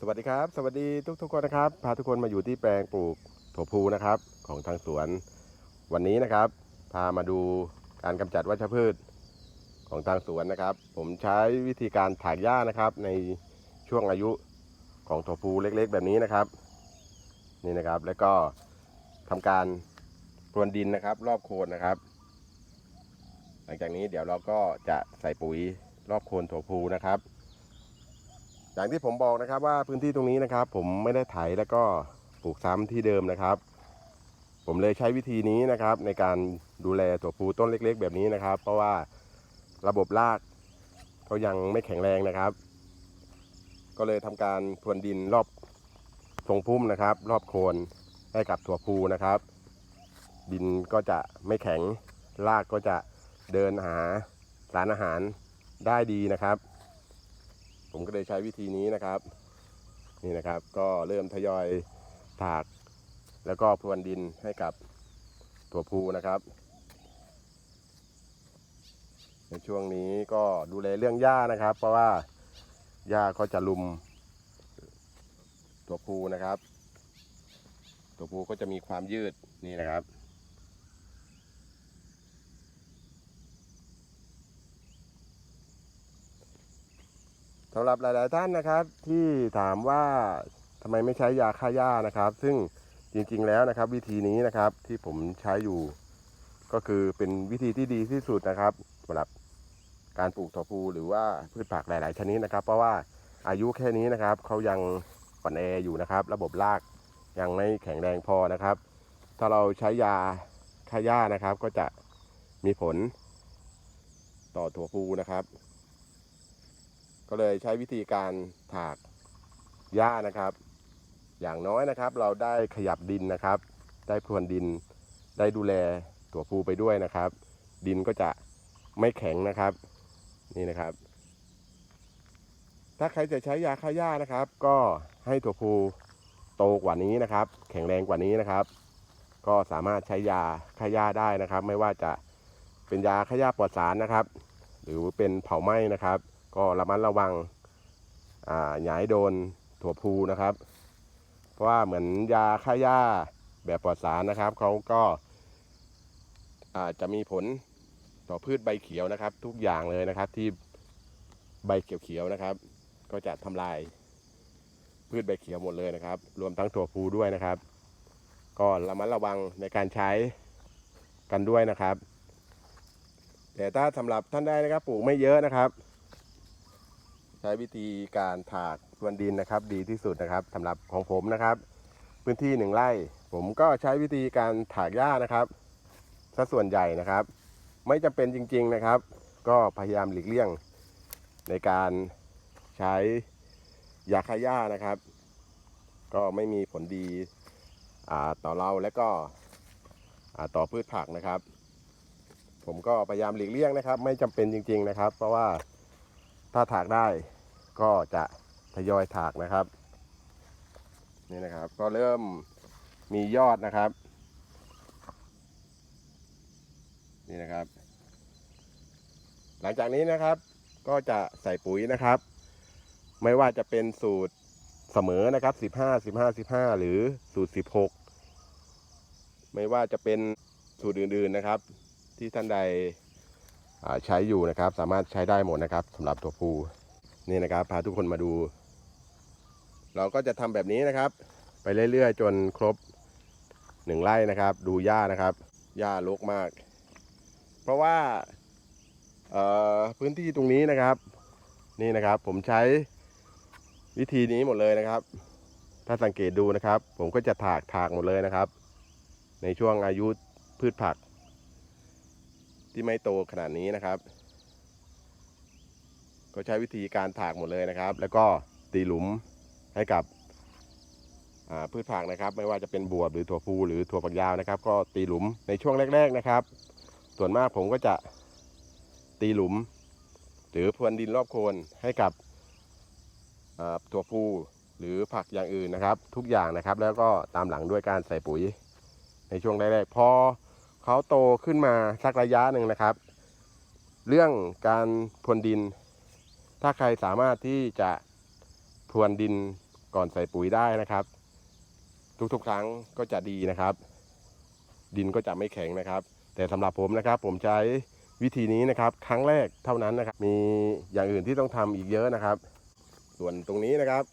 สวัสดีครับ สวัสดีทุกทุกๆคนนะครับ พาทุกคนมาอยู่ที่แปลงปลูกถั่วพูนะครับ ของทางสวน วันนี้นะครับ พามาดูการกำจัดวัชพืชของทางสวนนะครับ ผมใช้วิธีการถากหญ้านะครับ ในช่วงอายุของถั่วพูเล็กๆ แบบนี้นะครับ นี่นะครับ แล้วก็ทำการพรวนดินนะครับ รอบโคนนะครับ หลังจากนี้เดี๋ยวเราก็จะใส่ปุ๋ยรอบโคนถั่วพูนะครับ อย่างที่ผมบอกนะครับว่าพื้นที่ตรงนี้นะครับ ผมไม่ได้ไถแล้วก็ปลูกซ้ำที่เดิมนะครับ ผมเลยใช้วิธีนี้นะครับ ในการดูแลตัวภูต้นเล็ก ๆ แบบนี้นะครับ เพราะว่าระบบรากเขายังไม่แข็งแรงนะครับ ก็เลยทำการพรวนดินรอบทรงพุ่มนะครับ รอบโคนให้กับถั่วภูนะครับ ดินก็จะไม่แข็งรากก็จะเดินหาสารอาหารได้ดีนะครับ ผมก็เลยใช้วิธีนี้นะครับ นี่นะครับ ก็เริ่มทยอยถาก แล้วก็พรวนดินให้กับตัวภูนะครับ ในช่วงนี้ก็ดูแลเรื่องหญ้านะครับ เพราะว่าหญ้าก็จะลุมตัวภูนะครับตัวภูก็จะมีความยืดนี่นะครับ สำหรับหลาย ๆ ท่านนะครับ ที่ถามว่าทำไมไม่ใช้ยาฆ่าหญ้านะครับ ซึ่งจริง ๆ แล้วนะครับ วิธีนี้นะครับที่ผมใช้อยู่ ก็คือเป็นวิธีที่ดีที่สุดนะครับสำหรับการปลูกถั่วพูหรือว่าพืชผักหลาย ๆ ชนิดนะครับ เพราะว่าอายุแค่นี้นะครับเขายังอ่อนแออยู่นะครับ ระบบรากยังไม่แข็งแรงพอนะครับ ถ้าเราใช้ยาฆ่าหญ้านะครับ ก็จะมีผลต่อถั่วพูนะครับ ก็เลยใช้วิธีการถากหญ้านะครับ อย่างน้อยนะครับ เราได้ขยับดินนะครับ ได้พรวนดิน ได้ดูแลตัวภูไปด้วยนะครับ ดินก็จะไม่แข็งนะครับ นี่นะครับ ถ้าใครจะใช้ยาฆ่าหญ้านะครับ ก็ให้ตัวภูโตกว่านี้นะครับ แข็งแรงกว่านี้นะครับ ก็สามารถใช้ยาฆ่าหญ้าได้นะครับ ไม่ว่าจะเป็นยาฆ่าหญ้าปลอดสารนะครับ หรือเป็นเผาไหม้นะครับ ก็ระมัดระวังอ่าย่าให้โดนถั่วพูนะครับ เพราะว่าเหมือนยาฆ่าหญ้าแบบปลอดสารนะครับเขาก็อาจจะมีผลต่อพืชใบเขียวนะครับ ทุกอย่างเลยนะครับที่ใบเขียวๆนะครับ ก็จะทำลายพืชใบเขียวหมดเลยนะครับ รวมทั้งถั่วพูด้วยนะครับ ก็ระมัดระวังในการใช้กันด้วยนะครับ แต่ถ้าสำหรับท่านได้นะครับ ปลูกไม่เยอะนะครับ ใช้วิธีการถากพรวนดินนะครับ ดีที่สุดนะครับสำหรับของผมนะครับ พื้นที่หนึ่งไร่ ผมก็ใช้วิธีการถากหญ้านะครับซะส่วนใหญ่นะครับ ไม่จำเป็นจริง ๆนะครับ ก็พยายามหลีกเลี่ยงในการใช้ยาฆ่าหญ้านะครับ ก็ไม่มีผลดีต่อเราและก็ต่อพืชผักนะครับ ผมก็พยายามหลีกเลี่ยงนะครับ ไม่จำเป็นจริง ๆนะครับ เพราะว่า ถ้าถากได้ก็จะทยอยถากนะครับ นี่นะครับ ก็เริ่มมียอดนะครับ นี่นะครับ หลังจากนี้นะครับก็จะใส่ปุ๋ยนะครับ ไม่ว่าจะเป็นสูตรเสมอนะครับ 15 15 15 หรือสูตร 16 ไม่ว่าจะเป็นสูตรอื่นๆนะครับ ที่ท่านใด ใช้อยู่นะครับ สามารถใช้ได้หมดนะครับสำหรับตัวภูนี่นะครับ พาทุกคนมาดู เราก็จะทำแบบนี้นะครับ ไปเรื่อยๆ จนครบหนึ่งไร่นะครับ ดูหญ้านะครับหญ้ารกมาก เพราะว่าพื้นที่ตรงนี้นะครับ นี่นะครับ ผมใช้วิธีนี้หมดเลยนะครับ ถ้าสังเกตดูนะครับ ผมก็จะถากถากหมดเลยนะครับ ในช่วงอายุพืชผัก ที่ไม่โตขนาดนี้นะครับ ก็ใช้วิธีการถากหมดเลยนะครับ แล้วก็ตีหลุมให้กับพืชผักนะครับ ไม่ว่าจะเป็นบวบหรือถั่วพูหรือถั่วฝักยาวนะครับ ก็ตีหลุมในช่วงแรก ๆนะครับ ส่วนมากผมก็จะตีหลุม หรือพรวนดินรอบโคนให้กับถั่วพูหรือผักอย่างอื่นนะครับ ทุกอย่างนะครับ แล้วก็ตามหลังด้วยการใส่ปุ๋ยในช่วงแรกๆพอ เขาโตขึ้นมาสักระยะหนึ่งนะครับ เรื่องการพรวนดิน ถ้าใครสามารถที่จะพรวนดินก่อนใส่ปุ๋ยได้นะครับ ทุกๆครั้งก็จะดีนะครับ ดินก็จะไม่แข็งนะครับ แต่สำหรับผมนะครับ ผมใช้วิธีนี้นะครับ ครั้งแรกเท่านั้นนะครับ มีอย่างอื่นที่ต้องทำอีกเยอะนะครับ ส่วนตรงนี้นะครับ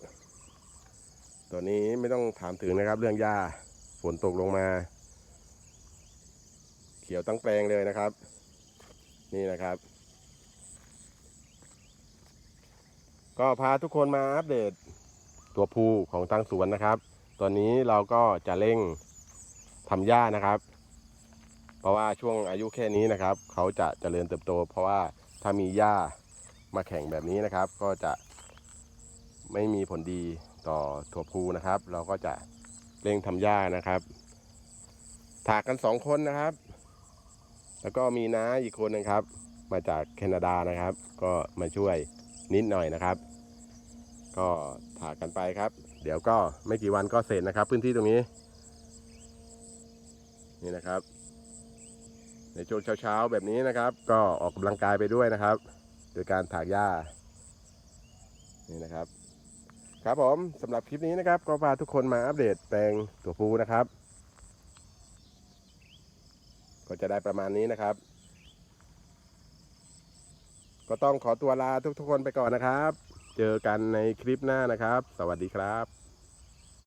ตัวนี้ไม่ต้องถามถึงนะครับ เรื่องหญ้าฝนตกลงมา ขียวตั้งแปลงเลยนะครับ นี่นะครับ ก็พาทุกคนมาอัปเดตตัวภูของทางสวนนะครับ ตอนนี้เราก็จะเร่งทำหญ้านะครับ เพราะว่าช่วงอายุแค่นี้นะครับ เขาจะเจริญเติบโต เพราะว่าถ้ามีหญ้ามาแข่งแบบนี้นะครับ ก็จะไม่มีผลดีต่อถั่วพูนะครับ เราก็จะเร่งทำหญ้านะครับ ถากกันสองคนนะครับ แล้วก็มีน้าอีกคนนะครับ มาจากแคนาดานะครับ ก็มาช่วยนิดหน่อยนะครับ ก็ถากกันไปครับ เดี๋ยวก็ไม่กี่วันก็เสร็จนะครับ พื้นที่ตรงนี้ นี่นะครับ ในช่วงเช้าๆแบบนี้นะครับ ก็ออกกำลังกายไปด้วยนะครับ โดยการถากหญ้า นี่นะครับ ครับผมสำหรับคลิปนี้นะครับ ก็พาทุกคนมาอัปเดตแปลงตัวปูนะครับ ก็จะได้ประมาณนี้นะครับ ก็ต้องขอตัวลาทุกๆคนไปก่อนนะครับ เจอกันในคลิปหน้านะครับ สวัสดีครับ